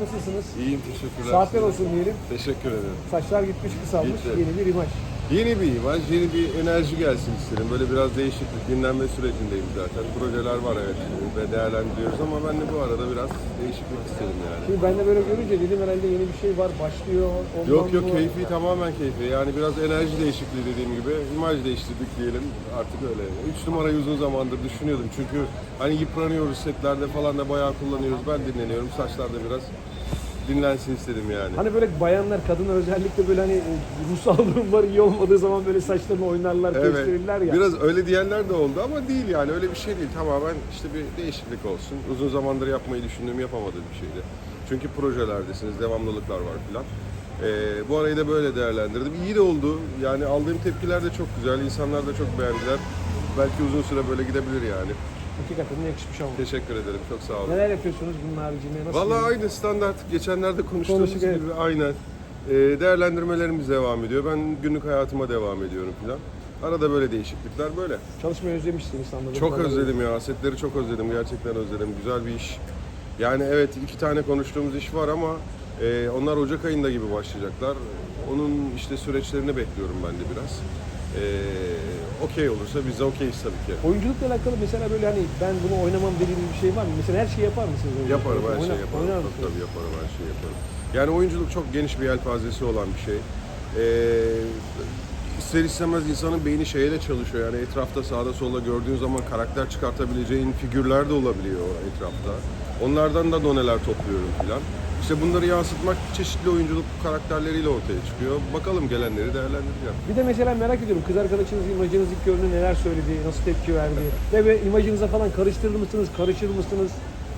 Nasılsınız? İyiyim teşekkürler. Saatler olsun diyelim. Teşekkür ederim. Saçlar gitmiş kısalmış. Gitti. Yeni bir imaj. Yeni bir imaj, yeni bir enerji gelsin istedim. Böyle biraz değişiklik, dinlenme sürecindeyim zaten. Projeler var evet ve değerlendiriyoruz ama ben de bu arada biraz değişiklik istedim yani. Şimdi ben de böyle görünce dedim herhalde yeni bir şey var başlıyor. Ondan Yok yok mı? keyfi tamamen keyfi. Yani biraz enerji değişikliği dediğim gibi imaj değiştirdik diyelim artık öyle. 3 numarayı uzun zamandır düşünüyordum çünkü hani yıpranıyoruz setlerde falan da bayağı kullanıyoruz. Ben dinleniyorum. Saçlar da biraz dinlensin istedim yani. Hani böyle bayanlar, kadınlar özellikle böyle hani e, ruhsal durum var iyi olmadığı zaman böyle saçlarını oynarlar, gösterirler ya. Biraz öyle diyenler de oldu ama değil yani öyle bir şey değil. Tamamen işte bir değişiklik olsun. Uzun zamandır yapmayı düşündüğüm yapamadığım bir şeydi. Çünkü projelerdesiniz, devamlılıklar var filan. Ee, bu arayı da böyle değerlendirdim. İyi de oldu. Yani aldığım tepkiler de çok güzel. İnsanlar da çok beğendiler. Belki uzun süre böyle gidebilir yani. Hakikaten yakışmış ama. Teşekkür ederim. Çok sağ olun. Neler yapıyorsunuz bunun haricinde? Nasıl Vallahi gidiyor? aynı standart. Geçenlerde konuştuğumuz Konuştuk, evet. gibi aynen. Ee, değerlendirmelerimiz devam ediyor. Ben günlük hayatıma devam ediyorum filan. Arada böyle değişiklikler böyle. Çalışmayı özlemişsiniz sanırım. Çok özledim ya. Setleri çok özledim. Gerçekten özledim. Güzel bir iş. Yani evet iki tane konuştuğumuz iş var ama e, onlar Ocak ayında gibi başlayacaklar. Onun işte süreçlerini bekliyorum ben de biraz. E, okey olursa biz de okeyiz tabii ki. Oyunculukla alakalı mesela böyle hani ben bunu oynamam dediğiniz bir şey var mı? Mesela her şeyi yapar mısınız? oyunculukta? Yaparım her şeyi yaparım. Oynar Tabii, mısınız? tabii yaparım her şeyi yaparım. Yani oyunculuk çok geniş bir yelpazesi olan bir şey. Ee, ister istemez insanın beyni şeyle çalışıyor. Yani etrafta sağda solda gördüğün zaman karakter çıkartabileceğin figürler de olabiliyor etrafta. Onlardan da doneler topluyorum filan. İşte bunları yansıtmak çeşitli oyunculuk karakterleriyle ortaya çıkıyor. Bakalım gelenleri değerlendireceğim. Bir de mesela merak ediyorum kız arkadaşınız imajınız ilk gördüğünde neler söyledi, nasıl tepki verdi? Ve böyle imajınıza falan karıştırır mısınız, karışır mısınız,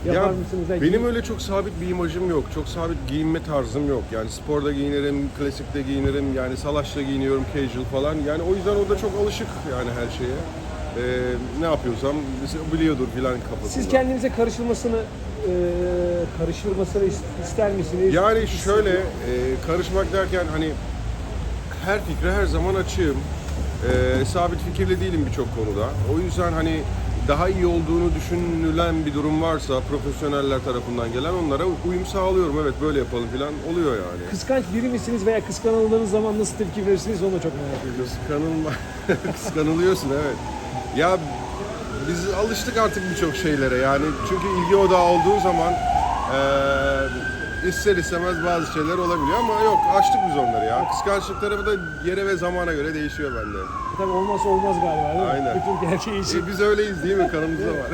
yapar Ya, mısınız? Yani benim öyle çok sabit bir imajım yok. Çok sabit giyinme tarzım yok. Yani sporda giyinirim, klasikte giyinirim. Yani salaşla giyiniyorum, casual falan. Yani o yüzden o da çok alışık yani her şeye. Ee, ne yapıyorsam biliyordur filan kafasında. Siz kendinize karışılmasını e, karışılmasını is- ister misiniz? Yani şöyle e, karışmak derken hani her fikre her zaman açığım. E, sabit fikirli değilim birçok konuda. O yüzden hani daha iyi olduğunu düşünülen bir durum varsa profesyoneller tarafından gelen onlara uyum sağlıyorum. Evet böyle yapalım falan oluyor yani. Kıskanç biri misiniz veya kıskanıldığınız zaman nasıl tepki verirsiniz onu da çok merak ediyorum. Kıskanılma, kıskanılıyorsun evet. Ya biz alıştık artık birçok şeylere yani çünkü ilgi odağı olduğun zaman eee ister istemez bazı şeyler olabiliyor ama yok açtık biz onları ya. Kıskançlık tarafı da yere ve zamana göre değişiyor bende. Tabii olmazsa olmaz galiba değil mi? Aynen. Bütün gerçeği için. E, biz öyleyiz değil mi? Kanımızda var.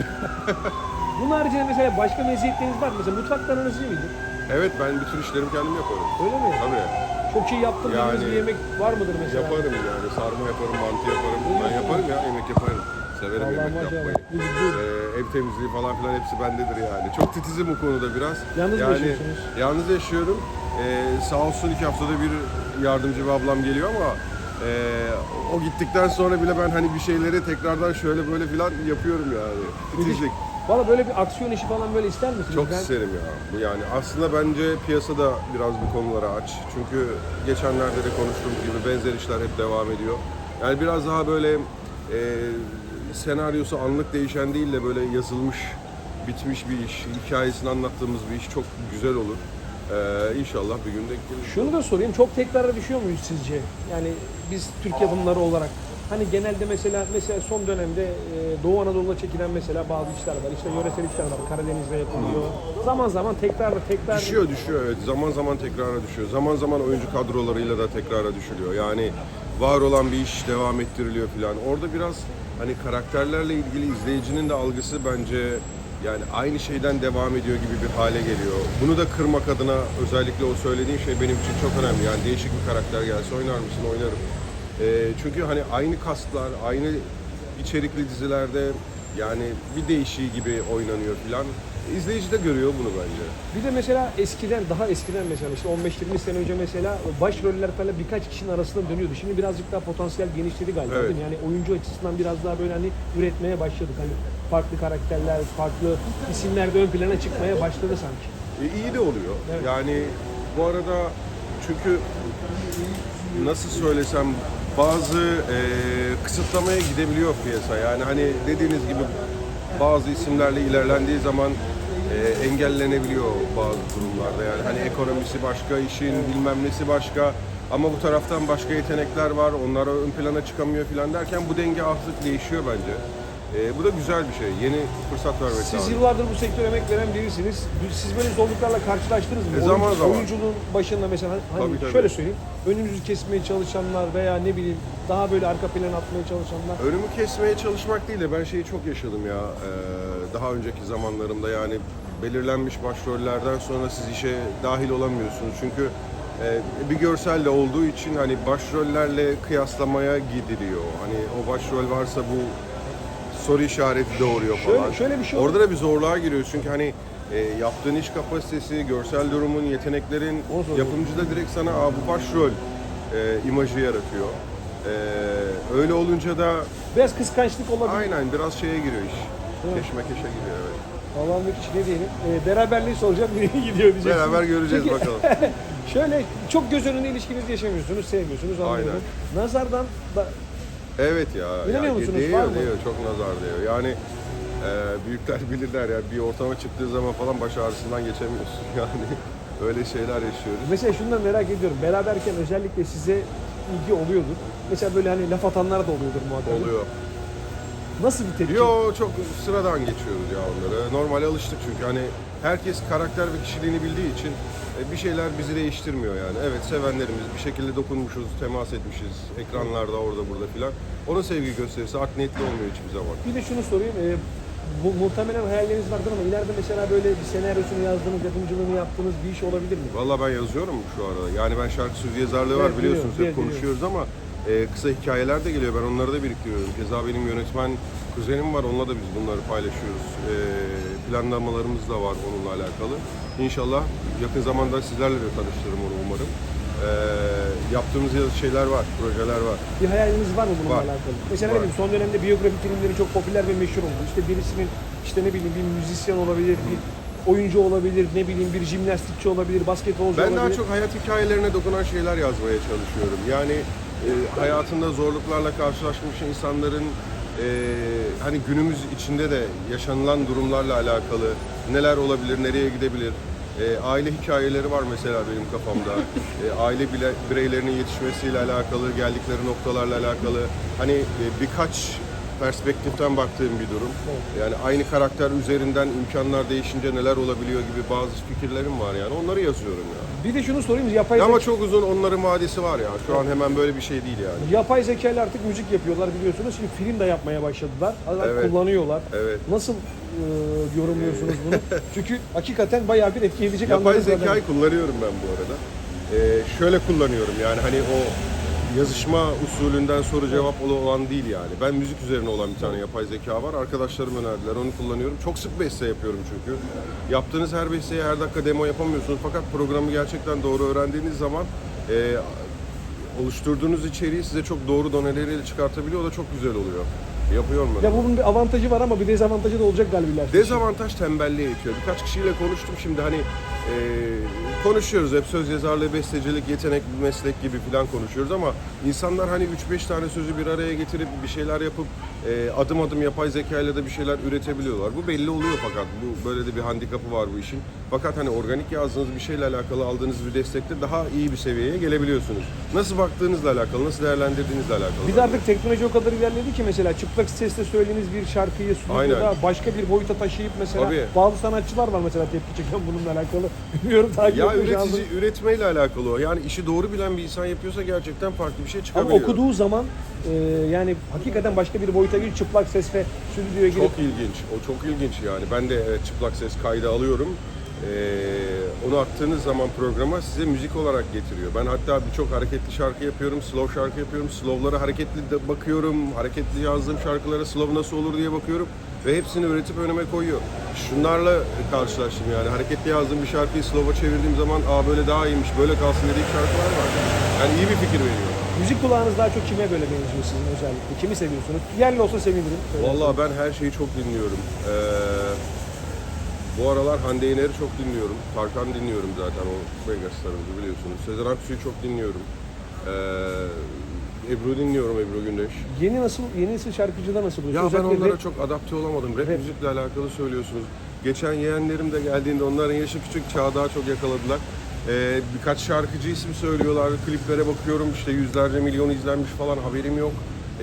Bunun haricinde mesela başka meziyetleriniz var mı? Mesela mutfaktan iyi midir? evet ben bütün işlerimi kendim yaparım. Öyle mi? Tabii. Çok iyi yaptım dediğiniz Yani- bir yemek var mıdır mesela? Yaparım yani. Sarma yaparım, mantı yaparım. Ben yaparım ya. Yemek yaparım. Severim Allah yemek yapmayı. Ee, ev temizliği falan filan hepsi bendedir yani. Çok titizim bu konuda biraz. Yalnız mı yani, yaşıyorsunuz? Yalnız yaşıyorum. Ee, sağ olsun iki haftada bir yardımcı bir ablam geliyor ama e, o gittikten sonra bile ben hani bir şeyleri tekrardan şöyle böyle filan yapıyorum yani. Titizlik. Valla böyle bir aksiyon işi falan böyle ister misiniz? Çok Ben- isterim ya. Bu yani aslında bence piyasada biraz bu konulara aç. Çünkü geçenlerde de konuştuğumuz gibi benzer işler hep devam ediyor. Yani biraz daha böyle e, senaryosu anlık değişen değil de böyle yazılmış, bitmiş bir iş, hikayesini anlattığımız bir iş çok güzel olur. Ee, inşallah bir gün denk gelir. Şunu da sorayım, çok tekrara düşüyor muyuz sizce? Yani biz Türk yapımları olarak. Hani genelde mesela mesela son dönemde e, Doğu Anadolu'da çekilen mesela bazı işler var. İşte yöresel işler var. Karadeniz'de yapılıyor. Zaman zaman tekrar tekrar Düşüyor düşüyor evet. Zaman zaman tekrara düşüyor. Zaman zaman oyuncu kadrolarıyla da tekrara düşülüyor. Yani var olan bir iş devam ettiriliyor falan. Orada biraz hani karakterlerle ilgili izleyicinin de algısı bence yani aynı şeyden devam ediyor gibi bir hale geliyor. Bunu da kırmak adına özellikle o söylediğin şey benim için çok önemli. Yani değişik bir karakter gelse oynar mısın? Oynarım. Ee, çünkü hani aynı kastlar, aynı içerikli dizilerde yani bir değişiği gibi oynanıyor falan. İzleyici de görüyor bunu bence. Bir de mesela eskiden daha eskiden mesela işte 15-20 sene önce mesela başroller falan birkaç kişinin arasında dönüyordu. Şimdi birazcık daha potansiyel genişledi galiba. Evet. değil mi? Yani oyuncu açısından biraz daha böyle hani üretmeye başladık. Hani farklı karakterler, farklı isimler de ön plana çıkmaya başladı sanki. E, iyi de oluyor. Evet. Yani bu arada çünkü nasıl söylesem bazı e, kısıtlamaya gidebiliyor piyasa. Yani hani dediğiniz gibi bazı isimlerle ilerlendiği zaman e, engellenebiliyor bazı durumlarda. Yani hani ekonomisi başka, işin bilmem nesi başka. Ama bu taraftan başka yetenekler var, onlar ön plana çıkamıyor falan derken bu denge artık değişiyor bence. E, bu da güzel bir şey. Yeni fırsat vermek Siz lazım. yıllardır bu sektöre emek veren birisiniz. Siz böyle zorluklarla karşılaştınız mı? E, zaman Oyuncu- zaman. Oyunculuğun başında mesela hani Tabii, tabii. şöyle söyleyeyim. Önünüzü kesmeye çalışanlar veya ne bileyim daha böyle arka plan atmaya çalışanlar. Önümü kesmeye çalışmak değil de ben şeyi çok yaşadım ya e, daha önceki zamanlarımda yani belirlenmiş başrollerden sonra siz işe dahil olamıyorsunuz çünkü e, bir görselle olduğu için hani başrollerle kıyaslamaya gidiliyor. Hani o başrol varsa bu soru işareti doğuruyor Şöyle- falan. şöyle bir şey Orada da bir zorluğa giriyoruz çünkü hani e, yaptığın iş kapasitesi, görsel durumun, yeteneklerin yapımcı da direkt sana Aa, bu başrol e, imajı yaratıyor. E, öyle olunca da Biraz kıskançlık olabilir. Aynen biraz şeye giriyor iş. Evet. Keşmekeşe giriyor evet. Allah'ın bir kişi ne diyelim. E, beraberliği soracağım nereye gidiyor diyeceksiniz. Beraber göreceğiz Peki, bakalım. Şöyle çok göz önünde ilişkinizi yaşamıyorsunuz, sevmiyorsunuz anlıyorum. Nazardan da Evet ya. İnanıyor ya, musunuz? Değiyor, Var mı? değiyor. Çok nazar değiyor. Yani e, büyükler bilirler ya bir ortama çıktığı zaman falan baş ağrısından geçemiyorsun. Yani öyle şeyler yaşıyoruz. mesela şundan merak ediyorum. Beraberken özellikle size ilgi oluyordur. Mesela böyle hani laf atanlar da oluyordur muhakkak. Oluyor. Nasıl tepki? Yo çok sıradan geçiyoruz ya onları. Normal alıştık çünkü hani herkes karakter ve kişiliğini bildiği için e, bir şeyler bizi değiştirmiyor yani. Evet sevenlerimiz bir şekilde dokunmuşuz, temas etmişiz ekranlarda orada burada filan. Onun sevgi gösterisi art niyetli olmuyor hiçbir zaman. Bir de şunu sorayım. E, bu muhtemelen hayalleriniz vardır ama ileride mesela böyle bir senaryosunu yazdığınız, yapımcılığını yaptığınız bir iş olabilir mi? Valla ben yazıyorum şu arada. Yani ben şarkı sözü yazarlığı var Evet, biliyorsunuz biliyorum, hep konuşuyoruz ama e, kısa hikayeler de geliyor. Ben onları da biriktiriyorum. Keza benim yönetmen kuzenim var. Onunla da biz bunları paylaşıyoruz. E, planlamalarımız da var onunla alakalı. İnşallah yakın zamanda sizlerle de tanıştırırım onu umarım. E, yaptığımız şeyler var, projeler var. Bir hayaliniz var mı bununla Var. alakalı? Mesela ne Var. bileyim son dönemde biyografi filmleri çok popüler ve meşhur oldu. İşte birisinin işte ne bileyim bir müzisyen olabilir, bir oyuncu olabilir, ne bileyim bir jimnastikçi olabilir, basketbolcu Ben olabilir. daha çok hayat hikayelerine dokunan şeyler yazmaya çalışıyorum. Yani e, hayatında zorluklarla karşılaşmış insanların e, hani günümüz içinde de yaşanılan durumlarla alakalı neler olabilir, nereye gidebilir? E, aile hikayeleri var mesela benim kafamda. E, aile bile, bireylerinin yetişmesiyle alakalı, geldikleri noktalarla alakalı. Hani e, birkaç perspektiften baktığım bir durum. Yani aynı karakter üzerinden imkanlar değişince neler olabiliyor gibi bazı fikirlerim var yani. Onları yazıyorum ya. Bir de şunu sorayım, yapay, Ya ama zeka, çok uzun onların vadesi var ya. Şu an hemen böyle bir şey değil yani. yapay zeka ile artık müzik yapıyorlar biliyorsunuz. Şimdi film de yapmaya başladılar. Artık Evet. kullanıyorlar. Evet. Nasıl e, yorumluyorsunuz bunu? Çünkü hakikaten bayağı bir etki edecek Yapay kadarıyla. zekayı kullanıyorum ben bu arada. Ee, şöyle kullanıyorum yani hani o yazışma usulünden soru cevap olan değil yani. Ben müzik üzerine olan bir tane yapay zeka var. Arkadaşlarım önerdiler. Onu kullanıyorum. Çok sık beste yapıyorum çünkü. Yaptığınız her besteye her dakika demo yapamıyorsunuz. Fakat programı gerçekten doğru öğrendiğiniz zaman e, oluşturduğunuz içeriği size çok doğru doneleriyle çıkartabiliyor. O da çok güzel oluyor. Yapıyorum ben. Ya bunun bir avantajı var ama bir dezavantajı da olacak galiba. Dezavantaj tembelliğe itiyor. Birkaç kişiyle konuştum şimdi hani e, konuşuyoruz hep söz yazarlığı, bestecilik, yetenek, meslek gibi falan konuşuyoruz ama insanlar hani 3-5 tane sözü bir araya getirip bir şeyler yapıp e, adım adım yapay zeka ile de bir şeyler üretebiliyorlar. Bu belli oluyor fakat bu böyle de bir handikapı var bu işin. Fakat hani organik yazdığınız bir şeyle alakalı aldığınız bir destekte daha iyi bir seviyeye gelebiliyorsunuz. Nasıl baktığınızla alakalı, nasıl değerlendirdiğinizle alakalı. De artık teknoloji o kadar ilerledi ki mesela çıplak sesle söylediğiniz bir şarkıyı stüdyoda başka bir boyuta taşıyıp mesela Tabii. bazı sanatçılar var mesela tepki çeken bununla alakalı. Bilmiyorum takip Ya etmiş üretici aldım. üretmeyle alakalı o. Yani işi doğru bilen bir insan yapıyorsa gerçekten farklı bir şey Ama çıkabiliyor. okuduğu zaman e, yani hakikaten başka bir boyuta girip çıplak ses ve stüdyoya girip Çok ilginç. O çok ilginç yani. Ben de evet, çıplak ses kaydı alıyorum. Ee, onu attığınız zaman programa size müzik olarak getiriyor. Ben hatta birçok hareketli şarkı yapıyorum, slow şarkı yapıyorum. Slow'lara hareketli de bakıyorum. Hareketli yazdığım şarkılara slow nasıl olur diye bakıyorum. Ve hepsini üretip önüme koyuyor. Şunlarla karşılaştım yani. Hareketli yazdığım bir şarkıyı slow'a çevirdiğim zaman aa böyle daha iyiymiş, böyle kalsın dediğim şarkılar var. Yani iyi bir fikir veriyor. müzik kulağınız daha çok kime böyle benziyor sizin özellikle? Kimi seviyorsunuz? Yerli olsa sevinirim. Vallahi ben her şeyi çok dinliyorum. Ee, bu aralar Hande Yener'i çok dinliyorum. Tarkan dinliyorum zaten o Vegas'larımızı biliyorsunuz. Sezen Aksu'yu çok dinliyorum. Ee, Ebru dinliyorum Ebru Gündeş. Yeni nasıl yeni nesil şarkıcıda nasıl Ya buluyorsunuz? ben Özellikle onlara rap- çok adapte olamadım. Rap Rap. müzikle alakalı söylüyorsunuz. Geçen yeğenlerim de geldiğinde onların yaşı küçük, çağı daha çok yakaladılar. Ee, birkaç şarkıcı ismi söylüyorlar, kliplere bakıyorum işte yüzlerce milyon izlenmiş falan haberim yok.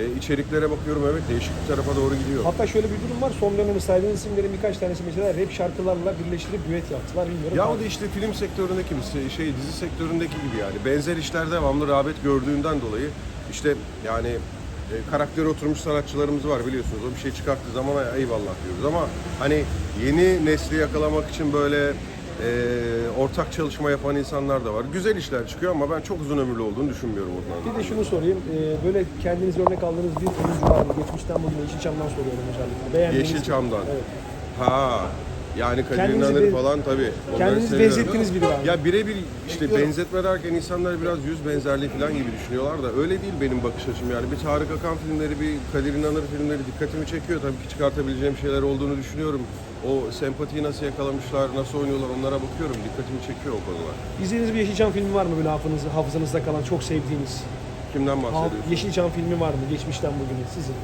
Ee, içeriklere bakıyorum evet değişik bir tarafa doğru gidiyor. Hatta şöyle bir durum var. Son dönemde saydığınız isimlerin birkaç tanesi mesela rap şarkılarla birleştirip düet yaptılar. Bilmiyorum. Ya o da işte film sektöründeki bir şey, dizi sektöründeki gibi yani. Benzer işler devamlı rağbet gördüğünden dolayı işte yani e, karakteri oturmuş sanatçılarımız var biliyorsunuz. O bir şey çıkarttığı zaman "Ay, eyvallah diyoruz ama hani yeni nesli yakalamak için böyle e, ortak çalışma yapan insanlar da var. Güzel işler çıkıyor ama ben çok uzun ömürlü olduğunu düşünmüyorum ondan. Bir de şunu sorayım. Ee, böyle kendiniz örnek aldığınız bir oyuncu var mı? Geçmişten bugüne Yeşilçam'dan soruyorum özellikle. Beğendiğiniz. Yeşilçam'dan. Evet. Ha yani Kadir Kendinizi İnanır be- falan tabii. Onları Kendinizi seviyorum. benzettiğiniz biri var mı? Ya birebir işte benzetme derken insanlar biraz yüz benzerliği falan gibi düşünüyorlar da öyle değil benim bakış açım yani. Bir Tarık Akan filmleri, bir Kadir İnanır filmleri dikkatimi çekiyor. Tabii ki çıkartabileceğim şeyler olduğunu düşünüyorum. O sempatiyi nasıl yakalamışlar, nasıl oynuyorlar onlara bakıyorum. Dikkatimi çekiyor o konular. İzlediğiniz bir Yeşilçam filmi var mı böyle hafızanızda, hafızanızda kalan çok sevdiğiniz? Kimden bahsediyorsun? Yeşilçam filmi var mı geçmişten bugüne sizin?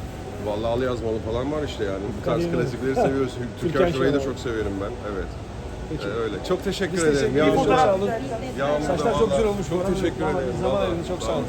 Vallahi Al Yazmalı falan var işte yani. Bu tarz klasikleri seviyoruz. Türkan Türkan Şoray'ı da Şoray. çok severim ben. Evet. Peki. Ee, öyle. Çok teşekkür Biz ederim. teşekkür Yağmur ederiz. da- Çok sağ olun. Yağmur da Saçlar çok vallahi güzel olmuş. bu Çok arada. teşekkür ederim. Zaman ayırdınız. Çok sağ olun.